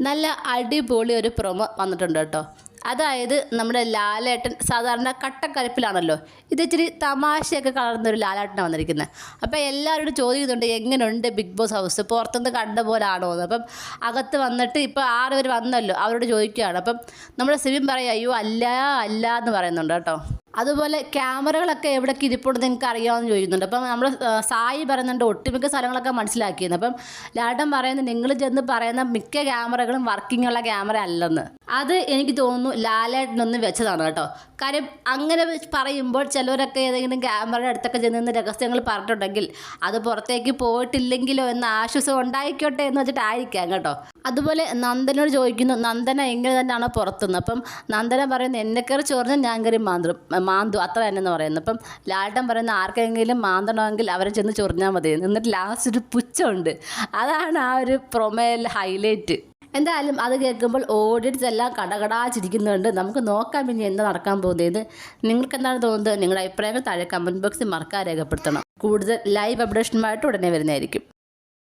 നല്ല അടിപൊളി ഒരു പ്രൊമോ വന്നിട്ടുണ്ട് കേട്ടോ. അതായത് നമ്മുടെ ലാലേട്ടൻ സാധാരണ കട്ടക്കരപ്പിലാണല്ലോ. ഇത് ഇച്ചിരി തമാശയൊക്കെ കളർന്നൊരു ലാലേട്ടനാണ് വന്നിരിക്കുന്നത്. അപ്പോൾ എല്ലാവരോടും ചോദിക്കുന്നുണ്ട് എങ്ങനെയുണ്ട് ബിഗ് ബോസ് ഹൗസ് പുറത്തുനിന്ന് കണ്ട പോലെ ആണോ എന്ന്. അപ്പം അകത്ത് വന്നിട്ട് ഇപ്പോൾ ആറ് പേര് വന്നല്ലോ അവരോട് ചോദിക്കുകയാണ്. അപ്പം നമ്മുടെ സിബിൻ പറയും അയ്യോ അല്ല അല്ല എന്ന് പറയുന്നുണ്ട് കേട്ടോ. അതുപോലെ ക്യാമറകളൊക്കെ എവിടെയൊക്കെ ഇരിപ്പുണ്ടെന്ന് നിങ്ങൾക്ക് അറിയാമെന്ന് ചോദിക്കുന്നുണ്ട്. അപ്പം നമ്മൾ സായി പറയുന്നുണ്ട് ഒട്ടുമിക്ക സ്ഥലങ്ങളൊക്കെ മനസ്സിലാക്കിയിരുന്നു അപ്പം ലാട്ടൻ പറയുന്നത് നിങ്ങൾ ചെന്ന് പറയുന്ന മിക്ക ക്യാമറകളും വർക്കിംഗ് ഉള്ള ക്യാമറ അല്ലെന്ന്. അത് എനിക്ക് തോന്നുന്നു ലാലേട്ടനൊന്ന് വെച്ചതാണ് കേട്ടോ. കാര്യം അങ്ങനെ പറയുമ്പോൾ ചിലവരൊക്കെ ഏതെങ്കിലും ക്യാമറയുടെ അടുത്തൊക്കെ ചെന്ന് രഹസ്യങ്ങൾ പറഞ്ഞിട്ടുണ്ടെങ്കിൽ അത് പുറത്തേക്ക് പോയിട്ടില്ലെങ്കിലോ എന്ന ആശ്വാസം ഉണ്ടായിക്കോട്ടെ എന്ന് വെച്ചിട്ടായിരിക്കാം കേട്ടോ. അതുപോലെ നന്ദനോട് ചോദിക്കുന്നു നന്ദന എങ്ങനെ തന്നെയാണോ പുറത്തുനിന്ന്? അപ്പം നന്ദന പറയുന്നത് എന്നെ കയറി ചോറിന് ഞാൻ കയറി മാന്തും മാന്തു അത്ര തന്നെ എന്ന് പറയുന്നത് അപ്പം ലാട്ടൻ പറയുന്ന ആർക്കെങ്കിലും മാന്തണമെങ്കിൽ അവരെ ചെന്ന് ചൊറിഞ്ഞാൽ മതി. എന്നിട്ട് ലാസ്റ്റ് ഒരു പുച്ഛമുണ്ട്. അതാണ് ആ ഒരു പ്രൊമേൽ ഹൈലൈറ്റ് എന്തായാലും അത് കേൾക്കുമ്പോൾ ഓഡിയൻസ് എല്ലാം കടകടാ ചിരിക്കുന്നുണ്ട് നമുക്ക് നോക്കാം പിന്നെ എന്താ നടക്കാൻ പോകുന്നത്. നിങ്ങൾക്ക് എന്താണ് തോന്നുന്നത്? നിങ്ങളുടെ അഭിപ്രായങ്ങൾ താഴെ കമന്റ് ബോക്സിൽ മറക്കാൻ രേഖപ്പെടുത്തണം. കൂടുതൽ ലൈവ് അപ്ഡേഷനുമായിട്ട് ഉടനെ വരുന്നതായിരിക്കും.